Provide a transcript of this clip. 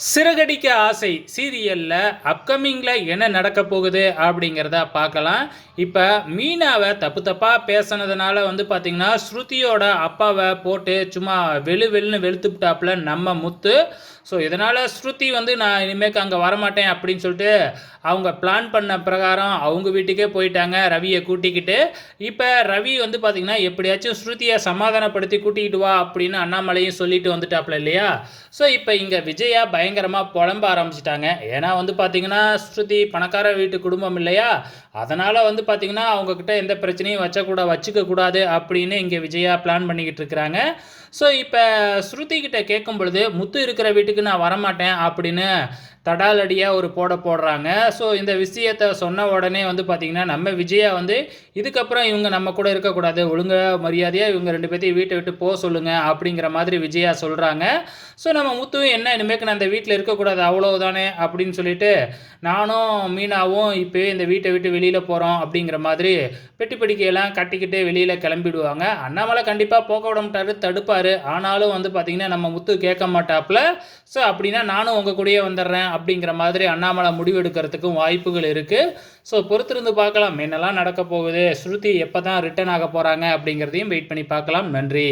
சிறகடிக்க ஆசை. சீரியலில் அப்கமிங்கில் என்ன நடக்க போகுது அப்படிங்கிறத பார்க்கலாம். இப்போ மீனாவை தப்பு தப்பாக பேசுனதுனால வந்து பார்த்திங்கன்னா ஸ்ருதியோட அப்பாவை போட்டு சும்மா வெளு வெளுன்னு வெளுத்துப்பிட்டாப்புல நம்ம முத்து. ஸோ இதனால் ஸ்ருதி வந்து நான் இனிமேக்கு அங்கே வரமாட்டேன் அப்படின்னு சொல்லிட்டு அவங்க பிளான் பண்ண பிரகாரம் அவங்க வீட்டுக்கே போயிட்டாங்க. ரவியை கூட்டிக்கிட்டு இப்போ ரவி வந்து பார்த்திங்கன்னா எப்படியாச்சும் ஸ்ருதியை சமாதானப்படுத்தி கூட்டிக்கிட்டு வா அப்படின்னு அண்ணாமலையும் சொல்லிட்டு வந்துட்டாப்புல இல்லையா? ஸோ இப்போ இங்கே விஜயா பயங்கரமாக புலம்ப ஆரம்பிச்சிட்டாங்க. ஏன்னா வந்து பார்த்திங்கன்னா ஸ்ருதி பணக்கார வீட்டு குடும்பம் இல்லையா? அதனால் வந்து பார்த்திங்கன்னா அவங்கக்கிட்ட எந்த பிரச்சனையும் வச்சக்கூட வச்சுக்கக்கூடாது அப்படின்னு இங்கே விஜயா பிளான் பண்ணிக்கிட்டு இருக்கிறாங்க. ஸோ இப்போ ஸ்ருதி கிட்ட கேட்கும் பொழுது முத்து இருக்கிற வீட்டுக்கு நான் வரமாட்டேன் அப்படின்னு தடாலடியாக ஒரு போட போடுறாங்க. ஸோ இந்த விஷயத்தை சொன்ன உடனே வந்து பார்த்திங்கன்னா நம்ம விஜயா வந்து இதுக்கப்புறம் இவங்க நம்ம கூட இருக்கக்கூடாது ஒழுங்காக மரியாதையாக இவங்க ரெண்டு பேர்த்தையும் வீட்டை விட்டு போக சொல்லுங்கள் அப்படிங்கிற மாதிரி விஜயா சொல்கிறாங்க ஸோ நம்ம முத்துவும் என்ன இனிமேக்கு நான் இந்த வீட்டில் இருக்கக்கூடாது அவ்வளோதானே அப்படின்னு சொல்லிட்டு நானும் மீனாவும் இப்போயே இந்த வீட்டை விட்டு வெளியில் போகிறோம் அப்படிங்கிற மாதிரி பெட்டி படிக்கையெல்லாம் கட்டிக்கிட்டு வெளியில் கிளம்பிடுவாங்க. அண்ணாமலை கண்டிப்பாக போக விட மாட்டாரு தடுப்பார். ஆனாலும் வந்து பார்த்திங்கன்னா நம்ம முத்து கேட்க மாட்டாப்புல. ஸோ அப்படின்னா நானும் உங்கள் கூடயே வந்துடுறேன் அப்படிங்கிற மாதிரி அண்ணாமலை முடிவெடுக்கிறதுக்கும் வாய்ப்புகள் இருக்குது ஸோ பொறுத்திருந்து பார்க்கலாம். என்னெல்லாம் நடக்க போகுது. ஸ்ருதி எப்போ தான் ரிட்டர்ன் ஆக போகிறாங்க அப்படிங்கிறதையும் வெயிட் பண்ணி பார்க்கலாம். நன்றி.